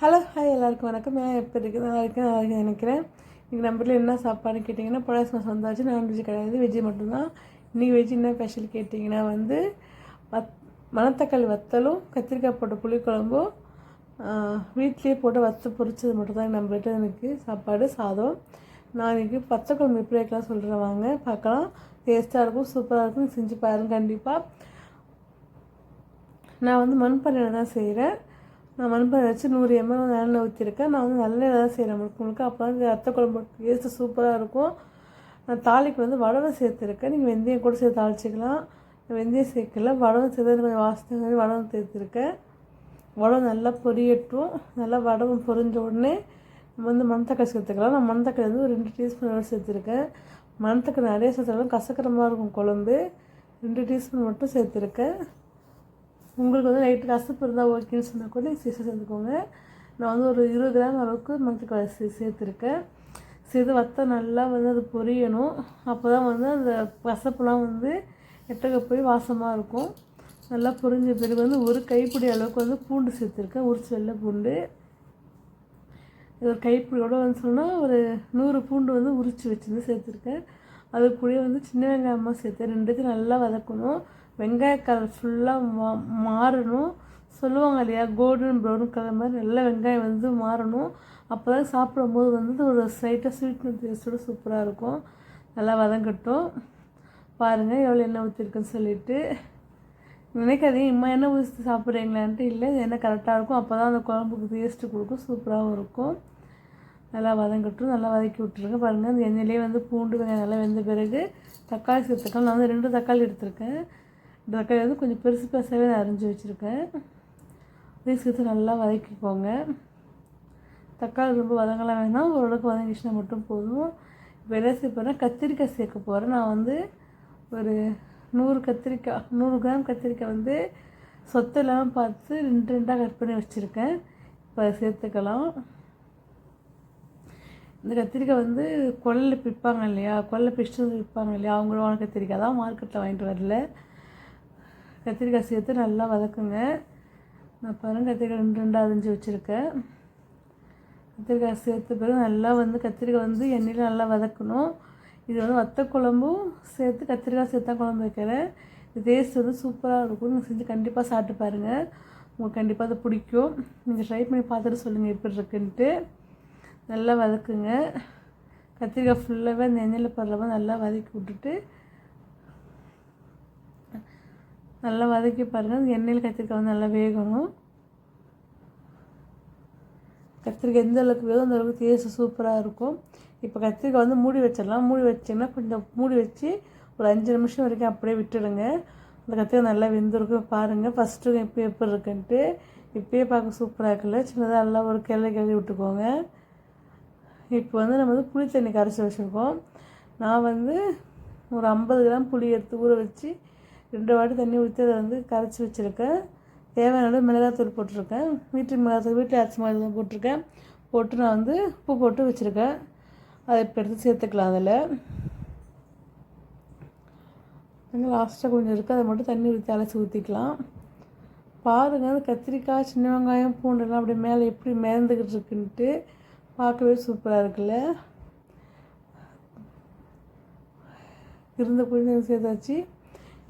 Hello hi எல்லாருக்கும் வணக்கம். நான் எப்போ இருக்குது நல்லா இருக்கு நல்லா இருக்கு நினைக்கிறேன். இன்றைக்கி நம்ம வீட்டில் என்ன சாப்பாடு கேட்டிங்கன்னா பழசு மாதம் வந்தாச்சு. நான்வெஜ் கிடையாது. வெஜ்ஜு மட்டும்தான். இன்றைக்கி வெஜ் என்ன ஸ்பெஷல் கேட்டிங்கன்னா வந்து வத் மணத்தக்காளி வத்தலும் கத்திரிக்காய் போட்ட புளிக்குழம்பும் வீட்லேயே போட்டு வத்த பொரிச்சது மட்டும்தான் நம்மகிட்ட நம்ம வீட்டில் எனக்கு சாப்பாடு சாதம். நான் இன்றைக்கி பச்சை குழம்பு எப்படி வைக்கலாம் சொல்கிறேன் வாங்க பார்க்கலாம். டேஸ்ட்டாக இருக்கும் சூப்பராக இருக்கும். செஞ்சு பாருங்கள் கண்டிப்பாக நான் வந்து மண்பானையில் தான் செய்கிறேன் நான் மண்பானை வச்சு நூறு எம்எல் நல்லெண்ணெய் ஊற்றிருக்கேன் நான் வந்து நல்லெண்ணெய் தான் செய்கிறேன் முழுக்க முழுக்க அப்போ வந்து அத்தை குழம்பு டேஸ்ட்டு சூப்பராக இருக்கும். நான் தாளிக்கு வந்து வடவை சேர்த்துருக்கேன். நீங்கள் வெந்தயம் கூட சேர்த்து தாளிச்சிக்கலாம். வெந்தயம் சேர்க்கல. வடவை சேர்த்து கொஞ்சம் வாசனை வடவை சேர்த்துருக்கேன். வடவை நல்லா பொரியட்டும். நல்லா வடவை பொரிஞ்ச உடனே நம்ம வந்து மணத்தக்காளி சேர்த்துக்கலாம். நான் மணத்தக்காளி வந்து ஒரு ரெண்டு டீஸ்பூன் சேர்த்துருக்கேன். மணத்தக்காளி நிறைய சேர்த்துக்கலாம் கசக்கிற மாதிரி இருக்கும் குழம்பு. ரெண்டு டீஸ்பூன் மட்டும் சேர்த்துருக்கேன். உங்களுக்கு வந்து லைட் கசப்பு இருந்தால் ஓகேன்னு சொன்னால் கூட சீசை சேர்த்துக்கோங்க நான் வந்து ஒரு இருபது கிராம் அளவுக்கு மஞ்சள் சே சேர்த்துருக்கேன். சேர்த்து வத்த நல்லா வந்து அது பொரியணும். அப்போ தான் வந்து அந்த கசப்புலாம் வந்து எட்டக்க போய் வாசமாக இருக்கும். நல்லா பொரிஞ்ச பிறகு வந்து ஒரு கைப்பிடி அளவுக்கு வந்து பூண்டு சேர்த்துருக்கேன். உரிச்சு வெள்ளை பூண்டு. இது ஒரு கைப்பிடியோடு வந்து சொன்னால் ஒரு நூறு பூண்டு வந்து உரித்து வச்சுருந்து சேர்த்துருக்கேன். அது கூடயே வந்து சின்ன வெங்காயமாக சேர்த்து ரெண்டுத்தையும் நல்லா வதக்கணும். வெங்காய கலர் ஃபுல்லாக மா மாறணும். சொல்லுவாங்க இல்லையா? கோல்டன் ப்ரௌன் கலர் மாதிரி நல்லா வெங்காயம் வந்து மாறணும். அப்போ தான் சாப்பிடும்போது வந்து ஒரு ஸ்லைட்டாக ஸ்வீட்னஸ் டேஸ்ட்டோட சூப்பராக இருக்கும். நல்லா வதங்கட்டும். பாருங்கள் எவ்வளோ எண்ணெய் ஊற்றிருக்குன்னு சொல்லிவிட்டு நினைக்காதீங்க இம்மா எண்ணெய் ஊற்றி சாப்பிட்றீங்களான்ட்டு. இல்லை இது எண்ணெய் கரெக்டாக இருக்கும். அப்போ தான் அந்த குழம்புக்கு டேஸ்ட்டு கொடுக்கும் சூப்பராகவும் இருக்கும். நல்லா வதங்கட்டும் நல்லா வதக்கி விட்டுருங்க. பாருங்கள் அந்த எண்ணெயிலே வந்து பூண்டு வெங்காயம் நல்லா வெந்த பிறகு தக்காளி சேர்த்துக்கலாம். நான் வந்து ரெண்டு தக்காளி எடுத்திருக்கேன். தக்காளி வந்து கொஞ்சம் பெருசு பெருசாகவே நான் அரிஞ்சு வச்சுருக்கேன். அதையும் சேர்த்து நல்லா வதக்கிக்கோங்க. தக்காளி ரொம்ப வதங்கலாம் வேணாம். ஓரளவுக்கு வதங்கிச்சுனா மட்டும் போதும். இப்போ என்ன சேர்ப்பேன்னா கத்திரிக்காய் சேர்க்க போகிறேன் நான் வந்து ஒரு நூறு கத்திரிக்காய் நூறு கிராம் கத்திரிக்காய் வந்து சொத்தெல்லாம் இல்லாமல் பார்த்து ரெண்டு ரெண்டாக கட் பண்ணி வச்சுருக்கேன். இப்போ அதை சேர்த்துக்கலாம். இந்த கத்திரிக்காய் வந்து கொல்லில் பிற்பாங்க இல்லையா? கொல்லை பிடிச்சது விற்பாங்க இல்லையா? அவங்களோட கத்திரிக்காய் தான் மார்க்கெட்டில் வாங்கிட்டு வரல. கத்திரிக்காய் சேர்த்து நல்லா வதக்குங்க. நான் பாருங்கள் கத்திரிக்காய் ரெண்டு ரெண்டாக அரிஞ்சு வச்சுருக்கேன். கத்திரிக்காய் சேர்த்த பிறகு நல்லா வந்து கத்திரிக்காய் வந்து எண்ணெயில் நல்லா வதக்கணும். இது வந்து வத்த குழம்பும் சேர்த்து கத்திரிக்காய் சேர்த்தா குழம்பு வைக்கிறேன் இது டேஸ்ட் வந்து சூப்பராக இருக்கும். நீங்கள் செஞ்சு கண்டிப்பாக சாப்பிட்டு பாருங்கள் உங்களுக்கு கண்டிப்பாக அது பிடிக்கும். நீங்கள் ட்ரை பண்ணி பார்த்துட்டு சொல்லுங்கள் எப்படி இருக்குன்ட்டு. நல்லா வதக்குங்க. கத்திரிக்காய் ஃபுல்லாகவே அந்த எண்ணெயில் பரவாயில்ல நல்லா வதக்கி விட்டுட்டு நல்லா வதக்கி பாருங்கள் அந்த எண்ணெயில் கத்திரிக்காய் வந்து நல்லா வேகணும். கத்திரிக்காய் எந்த அளவுக்கு வேகும் அந்த அளவுக்கு டேஸ்ட்டு சூப்பராக இருக்கும். இப்போ கத்திரிக்காய் வந்து மூடி வச்சிடலாம். மூடி வச்சிங்கன்னா கொஞ்சம் மூடி வச்சு ஒரு அஞ்சு நிமிஷம் வரைக்கும் அப்படியே விட்டுடுங்க. அந்த கத்திரிக்காய் நல்லா வெந்திருக்கும். பாருங்கள் ஃபஸ்ட்டு இப்போ எப்படி இருக்குன்ட்டு. இப்போயே பார்க்க சூப்பராக இருக்குல்ல. சின்னதாக நல்லா ஒரு கிளறி கிளறி விட்டுக்கோங்க. இப்போ வந்து நம்ம வந்து புளி தண்ணி கரைச்சி வச்சுருக்கோம். நான் வந்து ஒரு ஐம்பது கிராம் புளி எடுத்து ஊற வச்சு ரெண்டு வாட்டி தண்ணி ஊற்றி அதை வந்து கரைச்சி வச்சுருக்கேன். தேவையான மிளகாத்தூள் போட்டிருக்கேன். வீட்டு மிளகாத்தூள் வீட்டில் அரைச்சி மிளகாத்தூள் போட்டிருக்கேன். போட்டு நான் வந்து உப்பு போட்டு வச்சுருக்கேன். அதை இப்போ எடுத்து சேர்த்துக்கலாம் அதில். அங்கே லாஸ்ட்டாக கொஞ்சம் இருக்குது அதை மட்டும் தண்ணி ஊற்றி அலசி ஊற்றிக்கலாம் பாருங்கள் அந்த கத்திரிக்காய் சின்ன வெங்காயம் பூண்டெல்லாம் அப்படியே மேலே எப்படி மேந்துக்கிட்டு இருக்குன்ட்டு பார்க்கவே சூப்பராக இருக்குல்ல. இருந்த புளி சேர்த்தாச்சு.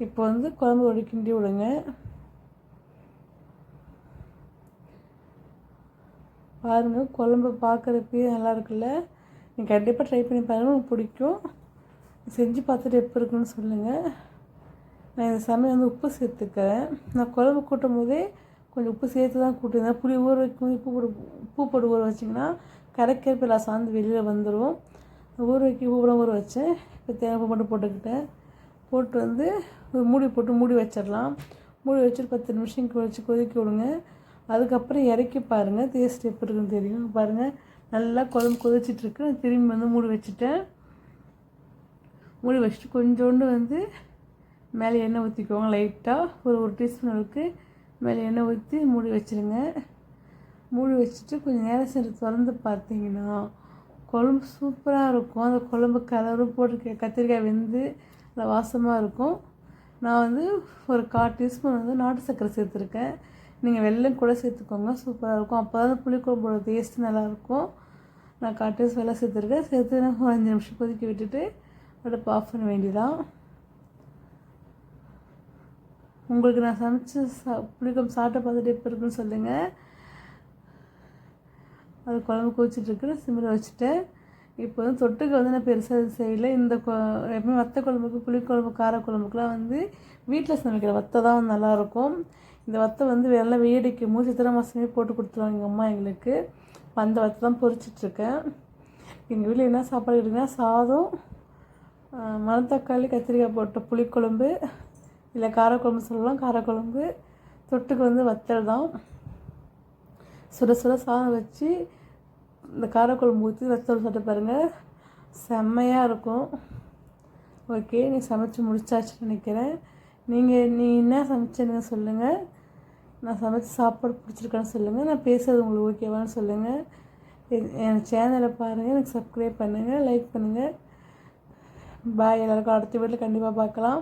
இப்போ வந்து குழம்பு ஒரு கிண்டி விடுங்க. பாருங்கள் குழம்பு பார்க்குறப்பே நல்லா இருக்குல்ல? நீங்கள் கண்டிப்பாக ட்ரை பண்ணி பாருங்கள் உங்களுக்கு பிடிக்கும். செஞ்சு பார்த்துட்டு எப்போ இருக்குன்னு சொல்லுங்கள் நான் இந்த சமையல் வந்து உப்பு சேர்த்துக்கிறேன். நான் குழம்பு கூட்டும் போதே கொஞ்சம் உப்பு சேர்த்து தான் கூட்டிருந்தேன் புளி ஊற வைக்கும் உப்பு போட்டு உப்பு போட்டு ஊற வச்சிங்கன்னா கரைக்கிறப்ப சாந்து வெளியில் வந்துடும் ஊற வைக்க ஊற ஊற வச்சேன். இப்போ தேங்காய் மட்டும் போட்டுக்கிட்டேன். போட்டு வந்து மூடி போட்டு மூடி வச்சிடலாம். மூடி வச்சுட்டு பத்து நிமிஷம் வச்சு கொதிக்க விடுங்க. அதுக்கப்புறம் இறக்கி பாருங்கள் டேஸ்ட் எப்படி இருக்குன்னு தெரியும். பாருங்கள் நல்லா குழம்பு கொதிச்சிட்ருக்கு திரும்பி வந்து மூடி வச்சுட்டேன். மூடி வச்சுட்டு கொஞ்சோண்டு வந்து மேலே எண்ணெய் ஊற்றிக்கோங்க லைட்டாக ஒரு ஒரு டீஸ்பூன் அளவுக்கு மேலே எண்ணெய் ஊற்றி மூடி வச்சுருங்க. மூடி வச்சுட்டு கொஞ்சம் நேரம் சரி திறந்து பார்த்தீங்கன்னா குழம்பு சூப்பராக இருக்கும். அந்த குழம்பு கலரும் போட்டு கத்திரிக்காய் வெந்து நல்லா வாசமாக இருக்கும். நான் வந்து ஒரு கால் டீஸ்பூன் வந்து நாட்டு சர்க்கரை சேர்த்துருக்கேன். நீங்கள் வெள்ளம் கூட சேர்த்துக்கோங்க சூப்பராக இருக்கும். அப்போ தான் புளிக்குழம்போட டேஸ்ட் நல்லாயிருக்கும் நான் காட்டேஸ் வெள்ளம் சேர்த்துருக்கேன். சேர்த்து நான் ஒரு அஞ்சு நிமிஷம் கொதிக்க விட்டுட்டு அடுப்பு ஆஃப் பண்ண வேண்டியதான் உங்களுக்கு நான் சமைச்சு சா புளிக்குழம்பு சாப்பிட்ட பார்த்துட்டு எப்போ இருக்குன்னு சொல்லுங்கள் அது குழம்பு கொதிச்சிட்ருக்கு சிம்மில் வச்சுட்டேன். இப்போ வந்து தொட்டுக்கு வந்து நான் பெருசாக செய்யல. இந்த கொ எப்பவுமே வத்த குழம்புக்கு புளிக்குழம்பு காரக்குழம்புக்குலாம் வந்து வீட்டில் சமைக்கிற வத்தை தான் வந்து நல்லாயிருக்கும். இந்த வத்தை வந்து வெள்ளை வேடிக்கும் போது சித்திரை மாதமே போட்டு கொடுத்துருவாங்க எங்கள் அம்மா எங்களுக்கு. இப்போ அந்த வத்தை தான் பொறிச்சிட்ருக்கேன் எங்கள் வீட்டில் என்ன சாப்பாடு இருக்குன்னா சாதம் மணத்தக்காளி கத்திரிக்காய் போட்ட புளிக்குழம்பு இல்லை காரக்குழம்பு சொல்லலாம் காரக்குழம்பு தொட்டுக்கு வந்து வத்தல் தான். சுட சுட சாதம் வச்சு இந்த காரக்குழம்பு ஊற்றி வத்தல் சாப்பிட்டு பாருங்கள் செம்மையாக இருக்கும். ஓகே நீ சமைச்சு முடிச்சாச்சுன்னு நினைக்கிறேன். நீங்கள் நீ என்ன சமைச்சேன்னு சொல்லுங்கள் நான் சமைச்சு சாப்பாடு பிடிச்சிருக்கேன்னு சொல்லுங்கள் நான் பேசுறது உங்களுக்கு ஓகேவான்னு சொல்லுங்கள் என் சேனலை பாருங்கள் எனக்கு சப்ஸ்கிரைப் பண்ணுங்கள் லைக் பண்ணுங்கள் பாய் எல்லாருக்கும் அடுத்த வீட்டில் கண்டிப்பாக பார்க்கலாம்.